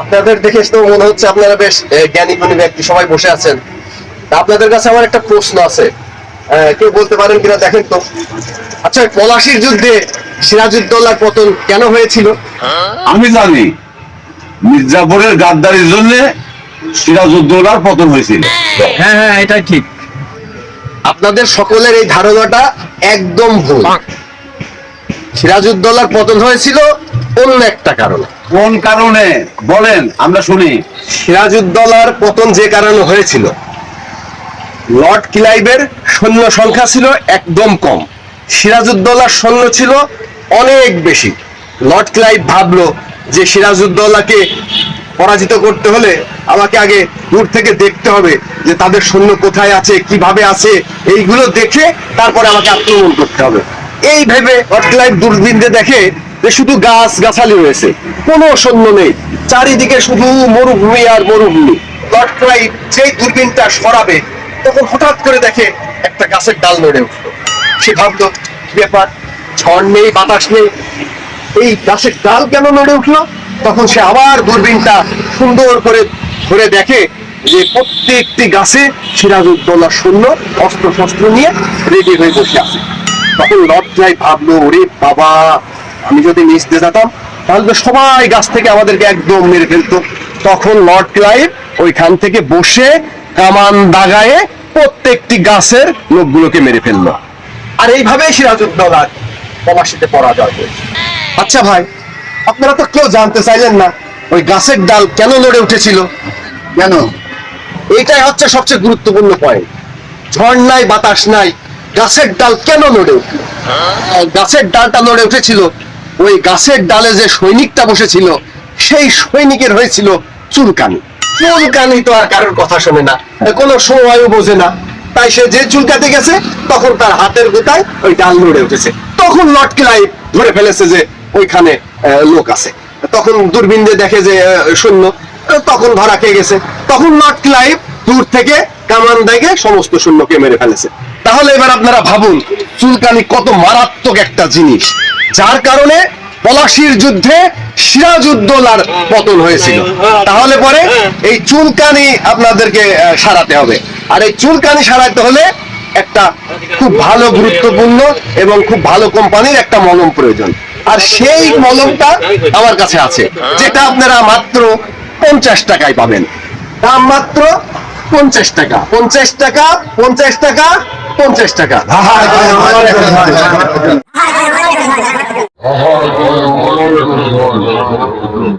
আপনাদের দেখে তো মনে হচ্ছে আপনারা বেশ জ্ঞানী গুণী ব্যক্তি সবাই বসে আছেন। আপনাদের কাছে আমার একটা প্রশ্ন আছে। কেউ বলতে পারেন কিনা দেখেন তো। আচ্ছা পলাশির যুদ্ধে সিরাজউদ্দৌলার পতন কেন হয়েছিল? আমি জানি মির্জাপুরের গাদ্দারির জন্য সিরাজউদ্দৌলার পতন হয়েছিল। হ্যাঁ হ্যাঁ এটাই ঠিক। আপনাদের সকলের এই ধারণাটা একদম ভুল। সিরাজউদ্দৌলার পতন হয়েছিল অন্য একটা কারণে। কোন কারণে? বলেন আমরা শুনি। সিরাজউদ্দৌলার পতন যে কারণে হয়েছিল লর্ড ক্লাইভের সৈন্য সংখ্যা ছিল একদম কম। সিরাজউদ্দৌলার সৈন্য ছিল অনেক বেশি। লর্ড ক্লাইভ ভাবলো যে সিরাজউদ্দৌলাকে পরাজিত করতে হলে আমাকে আগে দূর থেকে দেখতে হবে যে তাদের সৈন্য কোথায় আছে কীভাবে আছে এইগুলো দেখে তারপরে আমাকে আক্রমণ করতে হবে। এই ভেবে লর্ড ক্লাইভ দূরবীন দেখে যে শুধু গাছ গাছালি রয়েছে, কোনো সৈন্য নেই। চারিদিকে শুধু মরুভূমি আর মরুভূমি। লর্ড যেই দূরবীনটা সরাবে, তখন হঠাৎ করে দেখে একটা গাছের ডাল নড়ে উঠল। সে ভাবলো, ব্যাপার, ঝড় নেই, বাতাস নেই। এই গাছের ডাল কেন নড়ে উঠল? তখন সে আবার দূরবীনটা সুন্দর করে ধরে দেখে যে প্রত্যেকটি গাছে সিরাজউদ্দৌলা শূন্য অস্ত্র শস্ত্র নিয়ে রেডি হয়ে বসে আছে। তখন লজ্জায় ভাবলো, ওরে বাবা আমি যদি দিয়ে যেতাম তাহলে তো সবাই গাছ থেকে আমাদেরকে একদম মেরে ফেলতো। তখন লর্ড ক্লাইভ ওইখান থেকে বসে কামান দাগায়ে প্রত্যেকটি গাছের লোকগুলোকে মেরে ফেলল। আর এইভাবেই সিরাজউদ্দৌলার পলাশিতে পরাজয় হয়েছে। আচ্ছা ভাই আপনারা তো কেউ জানতে চাইলেন না ওই গাছের ডাল কেন লড়ে উঠেছিল? কেন? এইটাই হচ্ছে সবচেয়ে গুরুত্বপূর্ণ পয়েন্ট ঝড় নাই বাতাস নাই গাছের ডাল কেন নড়ে উঠল? আর গাছের ডালটা নড়ে উঠেছিল ওই গাছের ডালে যে সৈনিকটা বসেছিল, সেই সৈনিকের হয়েছিল চুলকানি। চুলকানি তো আর কারোর কথা শোনে না, কোনো সময়ও বোঝে না। তাই সে যে চুলকাতে গেছে, তখন তার হাতের গোতায় ওই ডাল নড়ে উঠেছে। তখন লর্ড ক্লাইভ ধরে ফেলেছে যে ওইখানে লোক আছে। তখন দূরবীন দিয়ে দেখে যে সৈন্য তখন ধরা খেয়ে গেছে। তখন লর্ড ক্লাইভ দূর থেকে কামান দেখে সমস্ত সৈন্যকে মেরে ফেলেছে। তাহলে এবার আপনারা ভাবুন, চুলকানি কত মারাত্মক একটা জিনিস। যার কারণে পলাশির যুদ্ধে সিরাজউদ্দৌলার পতন হয়েছিল। তাহলে পরে এই চুলকানি আপনাদেরকে সারাতে হবে। আর এই চুলকানি সারাতে হলে একটা খুব ভালো গুরুত্বপূর্ণ এবং খুব ভালো কোম্পানির একটা মলম প্রয়োজন। আর সেই মলমটা আমার কাছে আছে, যেটা আপনারা মাত্র পঞ্চাশ টাকায় পাবেন। দাম মাত্র পঞ্চাশ টাকা। পঞ্চাশ টাকা পঞ্চাশ টাকা পঞ্চাশ টাকা। よろしくお願いします。